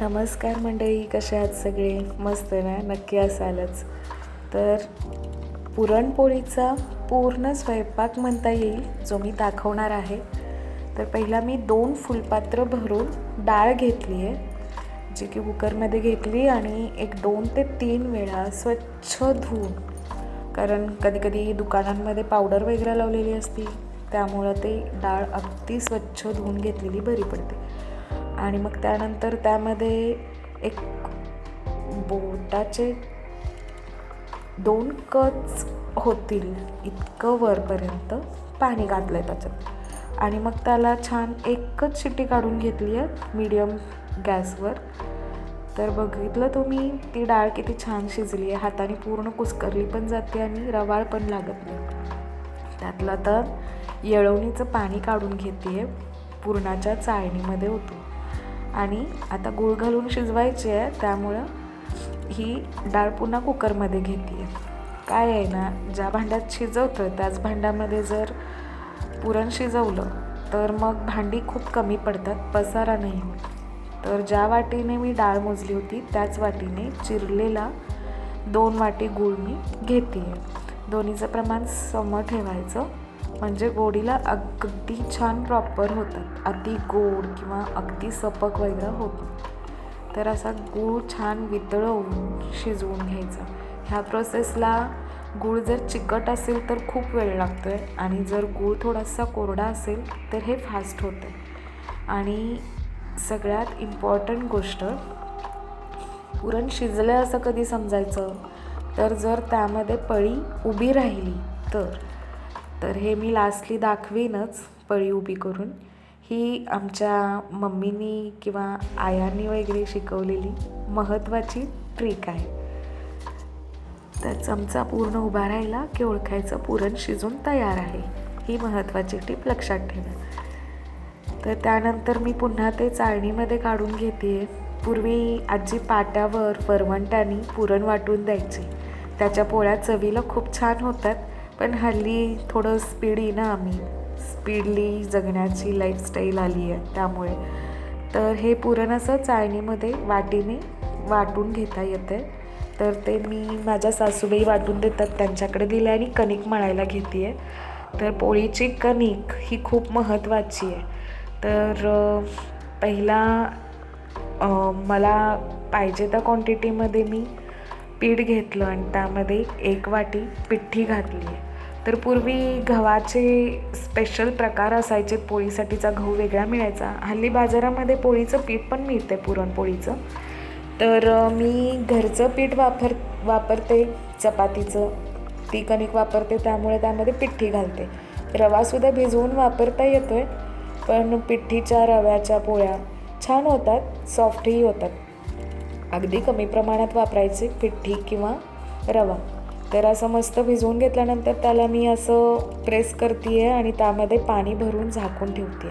नमस्कार मंडळी कशा आहात सगळे? मस्त ना? नक्की असालच. तर पुरणपोळीचा पूर्ण स्वयंपाक म्हणता येईल जो मी दाखवणार आहे. तर पहिला मी दोन फुलपात्र भरून डाळ घेतली आहे जी की कुकरमध्ये घेतली आणि एक दोन ते तीन वेळा स्वच्छ धुवून. कारण कधीकधी दुकानांमध्ये पावडर वगैरे लावलेली असती त्यामुळं ते डाळ अगदी स्वच्छ धुवून घेतलेली बरी पडते. आणि मग त्यानंतर त्यामध्ये एक बोटाचे दोन कच होतील इतकं वरपर्यंत पाणी घातलं आहे त्याच्यात. आणि मग त्याला छान एकच शिट्टी काढून घेतली आहे मीडियम गॅसवर. तर बघितलं तुम्ही ती डाळ किती छान शिजली आहे हाताने पूर्ण कुस्करली पण जाते आणि रवाळ पण लागत नाही. त्यातलं तर येळवणीचं पाणी काढून घेते आहे पुरणाच्या चाळणीमध्ये होतो आणि आता गूळ घालून शिजवायची आहे त्यामुळं ही डाळ पुन्हा कुकरमध्ये घेते आहे काय आहे ना ज्या भांड्यात शिजवतं त्याच भांड्यामध्ये जर पुरण शिजवलं तर मग भांडी खूप कमी पडतात पसारा नाही होत. तर ज्या वाटीने मी डाळ मोजली होती त्याच वाटीने चिरलेला दोन वाटी गूळ मी घेते आहे दोन्हीचं प्रमाण सम ठेवायचं. म्हणजे गोडीला अगदी छान प्रॉपर होतात. अति गोड किंवा अगदी सपक वगैरे होत नाही. तर असा गूळ छान वितळवून शिजवून घ्यायचा. ह्या प्रोसेसला गूळ जर चिकट असेल तर खूप वेळ लागतो आहे आणि जर गूळ थोडासा कोरडा असेल तर हे फास्ट होतं आणि सगळ्यात इम्पॉर्टंट गोष्ट पुरण शिजलं असं कधी समजायचं? तर जर त्यामध्ये पळी उभी राहिली तर. तर हे मी लास्टली दाखवीनच पळी उभी करून. ही आमच्या मम्मीनी किंवा आयांनी वगैरे शिकवलेली महत्त्वाची ट्रिक आहे. तर चमचा पूर्ण उभा राहिला की ओळखायचं पुरण शिजून तयार आहे. ही महत्त्वाची टीप लक्षात ठेवा. तर त्यानंतर मी पुन्हा ते चाळणीमध्ये काढून घेते पूर्वी आजी पाट्यावर फरवंटानी पुरण वाटून द्यायची. त्याच्या पोळ्या चवीला खूप छान होतात. पण हल्ली थोडं स्पीडी ना आम्ही. स्पीडली जगण्याची लाईफस्टाईल आली आहे त्यामुळे. तर हे पुरण असं चाळणीमध्ये वाटीने वाटून घेता येतं तर ते मी माझ्या सासूबाई वाटून देतात त्यांच्याकडे दिलं आणि कणिक मळायला घेते आहे तर पोळीची कणिक ही खूप महत्त्वाची आहे. तर पहिला मला पाहिजे त्या क्वांटिटीमध्ये मी पीठ घेतलं आणि त्यामध्ये एक वाटी पिठ्ठी घातली आहे. तर पूर्वी गव्हाचे स्पेशल प्रकार असायचे पोळीसाठीचा गहू वेगळा मिळायचा. हल्ली बाजारामध्ये पोळीचं पीठ पण मिळते पुरणपोळीचं. तर मी घरचं पीठ वापर वापरते चपातीचं ती कणिक वापरते त्यामुळे त्यामध्ये पिठ्ठी घालते. रवासुद्धा भिजवून वापरता येतो आहे पण पिठ्ठीच्या रव्याच्या पोळ्या छान होतात सॉफ्टही होतात. अगदी कमी प्रमाणात वापरायचे पिठ्ठी किंवा रवा. तर असं मस्त भिजवून घेतल्यानंतर त्याला मी असं प्रेस करते आहे आणि त्यामध्ये पाणी भरून झाकून ठेवते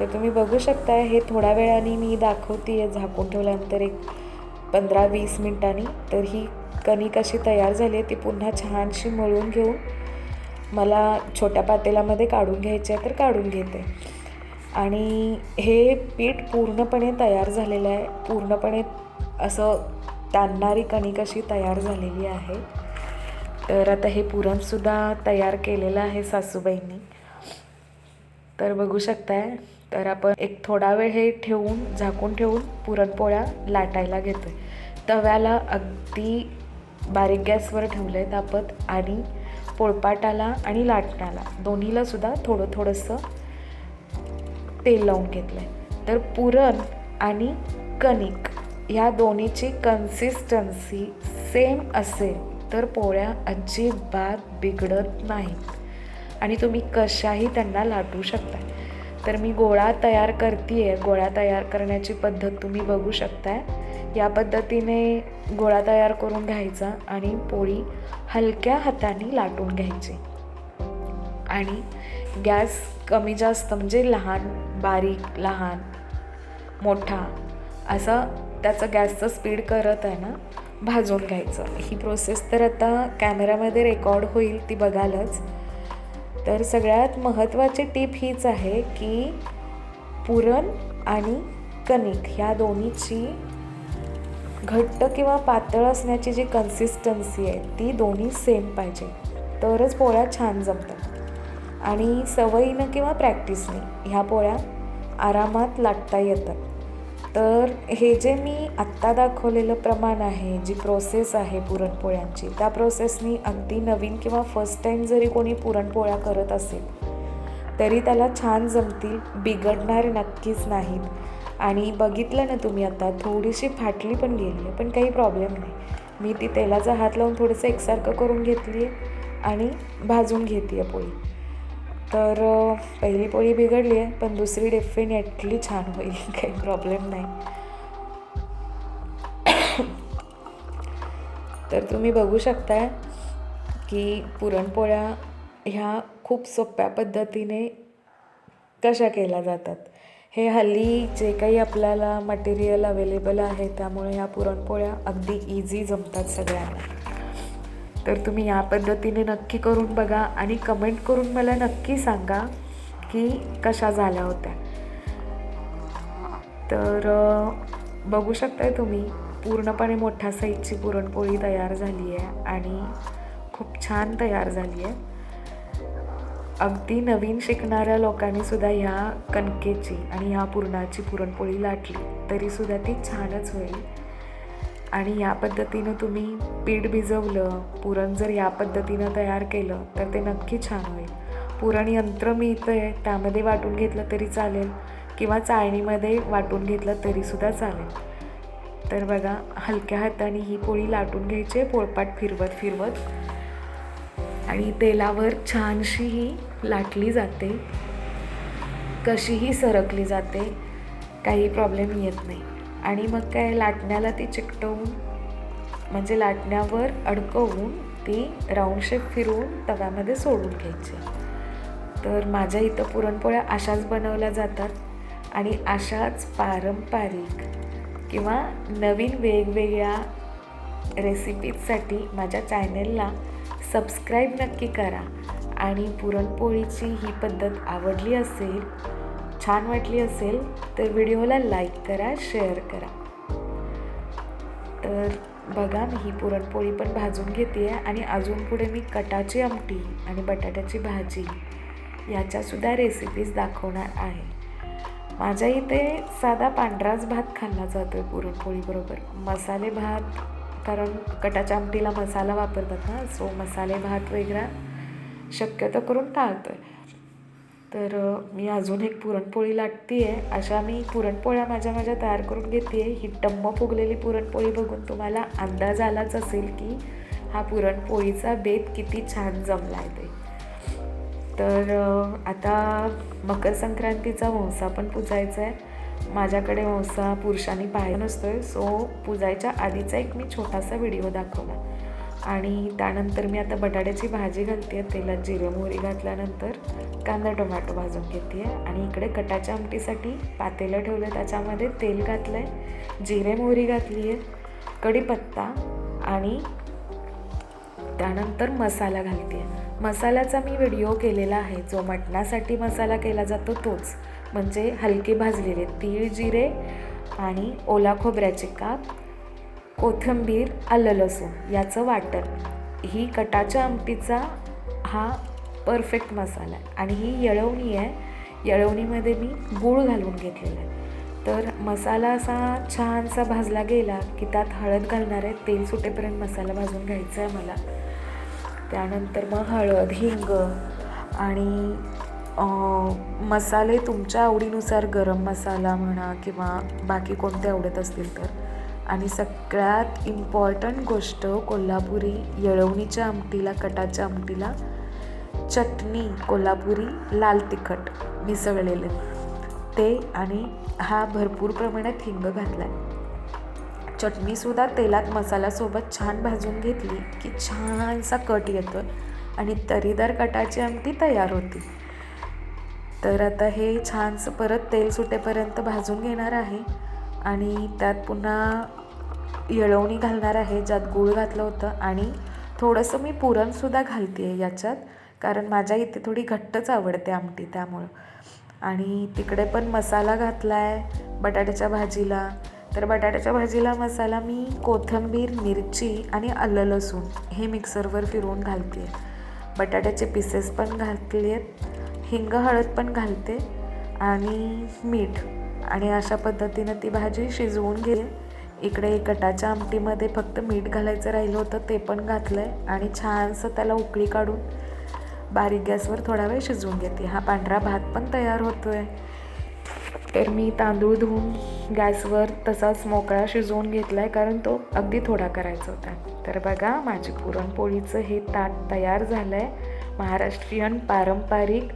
तर तुम्ही बघू शकता हे थोड्या वेळाने मी दाखवते आहे झाकून ठेवल्यानंतर एक पंधरा वीस मिनटांनी. तर ही कणिक अशी तयार झाली आहे ती पुन्हा छानशी मळून घेऊन मला छोट्या पातेल्यामध्ये काढून घ्यायचे आहे तर काढून घेते. आणि हे पीठ पूर्णपणे तयार झालेलं आहे पूर्णपणे असं ताणणारी कणिक अशी तयार झालेली आहे. तर आता हे पुरणसुद्धा तयार केलेलं आहे सासूबाईंनी. तर बघू शकताय तर आपण एक थोडा वेळ हे ठेवून झाकून ठेवून पुरणपोळ्या लाटायला घेतो आहे तव्याला अगदी बारीक गॅसवर ठेवलं आहे तापत आणि पोळपाटाला आणि लाटण्याला. दोन्हीलासुद्धा थोडं थोडंसं तेल लावून घेतलं आहे तर पुरण आणि कणिक ह्या दोन्हीची कन्सिस्टन्सी सेम असेल तर पोळ्या अजिबात बिघडत नाहीत. आणि तुम्ही कशाही त्यांना लाटू शकता तर मी गोळा तयार करते आहे गोळा तयार करण्याची पद्धत तुम्ही बघू शकताय. या पद्धतीने गोळा तयार करून घ्यायचा आणि पोळी हलक्या हाताने लाटून घ्यायची. आणि गॅस कमी जास्त म्हणजे लहान बारीक लहान मोठा असं त्याचं गॅसचं स्पीड करत आहे ना भाजून घ्यायचं. ही प्रोसेस तर आता कॅमेरामध्ये रेकॉर्ड होईल ती बघालच. तर सगळ्यात महत्त्वाची टीप हीच आहे की पुरण आणि कणिक ह्या दोन्हीची घट्ट किंवा पातळ असण्याची जी कन्सिस्टन्सी आहे ती दोन्ही सेम पाहिजे. तरच पोळ्या छान जमतात. आणि सवयीनं किंवा प्रॅक्टिसने ह्या पोळ्या आरामात लाटता येतात. तर हे जे मी आत्ता दाखवलेलं प्रमाण आहे जी प्रोसेस आहे पुरणपोळ्यांची त्या प्रोसेसनी अगदी नवीन किंवा फर्स्ट टाईम जरी कोणी पुरणपोळ्या करत असेल तरी त्याला छान जमतील बिघडणार नक्कीच नाहीत. आणि बघितलं ना तुम्ही आता थोडीशी फाटली पण गेली आहे पण काही प्रॉब्लेम नाही. मी ती तेलाचा हात लावून थोडंसं एकसारखं करून घेतली आहे आणि भाजून घेते आहे पोळी. तर पहिली पोळी बिघडली आहे पण दुसरी डेफिनेटली छान होईल. काही प्रॉब्लेम नाही. तर तुम्ही बघू शकताय की पुरणपोळ्या ह्या खूप सोप्या पद्धतीने कशा केल्या जातात. हे हल्ली जे काही आपल्याला मटेरियल अवेलेबल आहे त्यामुळे ह्या पुरणपोळ्या अगदी इझी जमतात सगळ्यांना. तर तुम्ही या पद्धतीने नक्की करून बघा आणि कमेंट करून मला नक्की सांगा की कशा झाल्या होत्या. तर बघू शकताय तुम्ही पूर्णपणे मोठ्या साईजची पुरणपोळी तयार झाली आहे आणि खूप छान तयार झाली आहे अगदी नवीन शिकणाऱ्या लोकांनी सुद्धा ह्या कणकेची आणि ह्या पुरणाची पुरणपोळी लाटली तरीसुद्धा ती छानच होईल. आणि या पद्धतीनं तुम्ही पीठ भिजवलं पुरण जर या पद्धतीनं तयार केलं तर ते नक्की छान होईल. पुरण यंत्र मिळतं आहे त्यामध्ये वाटून घेतलं तरी चालेल किंवा चाळणीमध्ये वाटून घेतलं तरीसुद्धा चालेल. तर बघा हलक्या हाताने ही पोळी लाटून घ्यायची आहे पोळपाट फिरवत फिरवत. आणि तेलावर छानशी ही लाटली जाते. कशीही सरकली जाते काही प्रॉब्लेम येत नाही. आणि मग काय लाटण्याला ती चिकटवून म्हणजे लाटण्यावर अडकवून ती राऊंड शेप फिरवून तव्यामध्ये सोडून घ्यायची. तर माझ्या इथं पुरणपोळ्या अशाच बनवल्या जातात आणि अशाच पारंपरिक किंवा नवीन वेगवेगळ्या रेसिपीजसाठी माझ्या चॅनेलला सबस्क्राईब नक्की करा. आणि पुरणपोळीची ही पद्धत आवडली असेल छान वाटली असेल तर व्हिडिओला लाईक करा शेअर करा. तर बघा मी ही पुरणपोळी पण भाजून घेते आहे आणि अजून पुढे मी कटाची आमटी आणि बटाट्याची भाजी याच्यासुद्धा रेसिपीज दाखवणार आहे. माझ्या इथे साधा पांढराच भात खाल्ला जातो आहे पुरणपोळीबरोबर मसाले भात कारण कटाच्या आमटीला मसाला वापरतात ना सो मसाले भात वगैरे शक्यतो करून टाळतो आहे तर मी अजून एक पुरणपोळी लाटते आहे अशा मी पुरणपोळ्या माझ्या माझ्या तयार करून घेते आहे ही टम्म फुगलेली पुरणपोळी बघून तुम्हाला अंदाज आलाच असेल की हा पुरणपोळीचा बेत किती छान जमला आहे ते. तर आता मकर संक्रांतीचा वंसा पण पुजायचा आहे माझ्याकडे वंसा पुरुषांनी पाहायला नसतोय. सो पुजायच्या आधीचा एक मी छोटासा व्हिडिओ दाखवला आणि त्यानंतर मी आता बटाट्याची भाजी घालते आहे तेलात जिरे मोहरी घातल्यानंतर कांदा टोमॅटो भाजून घेते. आहे आणि इकडे कटाच्या आमटीसाठी पातेलं ठेवलं त्याच्यामध्ये तेल घातलं आहे जिरे मोहरी घातली आहे कढीपत्ता आणि त्यानंतर मसाला घालते. मसाल्याचा मी व्हिडिओ केलेला आहे जो मटणासाठी मसाला केला जातो तोच. म्हणजे हलके भाजलेले तीळ जिरे आणि ओला खोबऱ्याचे काप कोथिंबीर आलं लसूण याचं वाटण. ही कटाच्या आमटीचा हा परफेक्ट मसाला आहे. आणि ही येळवणी आहे. येळवणीमध्ये मी गूळ घालून घेतलेला आहे. तर मसाला असा छानसा भाजला गेला की त्यात हळद घालणार आहे. तेल सुटेपर्यंत मसाला भाजून घ्यायचा आहे मला. त्यानंतर मग हळद हिंग आणि मसाले तुमच्या आवडीनुसार गरम मसाला म्हणा किंवा बाकी कोणते आवडत असतील तर. आणि सगळ्यात इम्पॉर्टंट गोष्ट कोल्हापुरी येळवणीच्या आमटीला कटाच्या आमटीला चटणी कोल्हापुरी लाल तिखट मिसळलेले. ते आणि हा भरपूर प्रमाणात हिंग घातला आहे चटणीसुद्धा तेलात मसाल्यासोबत छान भाजून घेतली की छानसा कट येतो आणि तरीदार कटाची आमटी तयार होती. तर आता हे छानसं परत तेल सुटेपर्यंत भाजून घेणार आहे. आणि त्यात पुन्हा येळवणी घालणार आहे ज्यात गूळ घातलं होतं आणि थोडंसं मी पुरणसुद्धा घालते आहे याच्यात कारण माझ्या इथे थोडी घट्टच आवडते आमटी त्यामुळं. आणि तिकडे पण मसाला घातला आहे बटाट्याच्या भाजीला. तर बटाट्याच्या भाजीला मसाला मी कोथिंबीर मिरची आणि आलं लसूण हे मिक्सरवर फिरवून घालते आहे बटाट्याचे पीसेस पण घातले आहेत हिंग हळद पण घालते आणि मीठ. आणि अशा पद्धतीनं ती भाजी शिजवून घे इकडे कटाच्या आमटीमध्ये फक्त मीठ घालायचं राहिलं होतं ते पण घातलं आहे आणि छानसं त्याला उकळी काढून बारीक गॅसवर थोडा वेळ शिजवून घेते. हा पांढरा भात पण तयार होतो आहे तर मी तांदूळ धुवून गॅसवर तसाच मोकळा शिजवून घेतला आहे कारण तो अगदी थोडा करायचा होता. तर बघा माझी पुरणपोळीचं हे ताट तयार झालं आहे महाराष्ट्रीयन पारंपरिक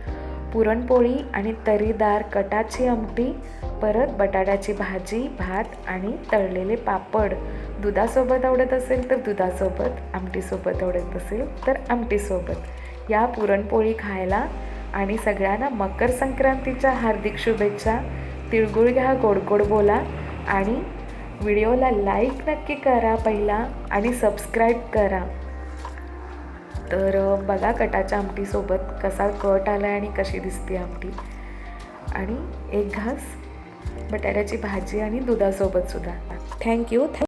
पुरणपोळी आणि तरीदार कटाची आमटी. परत बटाट्याची भाजी भात आणि तळलेले पापड. दुधासोबत आवडत असेल तर दुधासोबत आमटीसोबत आवडत असेल तर आमटीसोबत. या पुरणपोळी खायला आणि सगळ्यांना मकर संक्रांतीच्या हार्दिक शुभेच्छा. तिळगुळ घ्या गोडगोड बोला आणि व्हिडिओला लाईक नक्की करा पहिला आणि सबस्क्राईब करा. तर बघा कटाच्या आमटीसोबत कसा कट आला आहे आणि कशी दिसते आमटी. आणि एक घास बटाट्याची भाजी आणि दुधासोबत सुद्धा. Thank you thank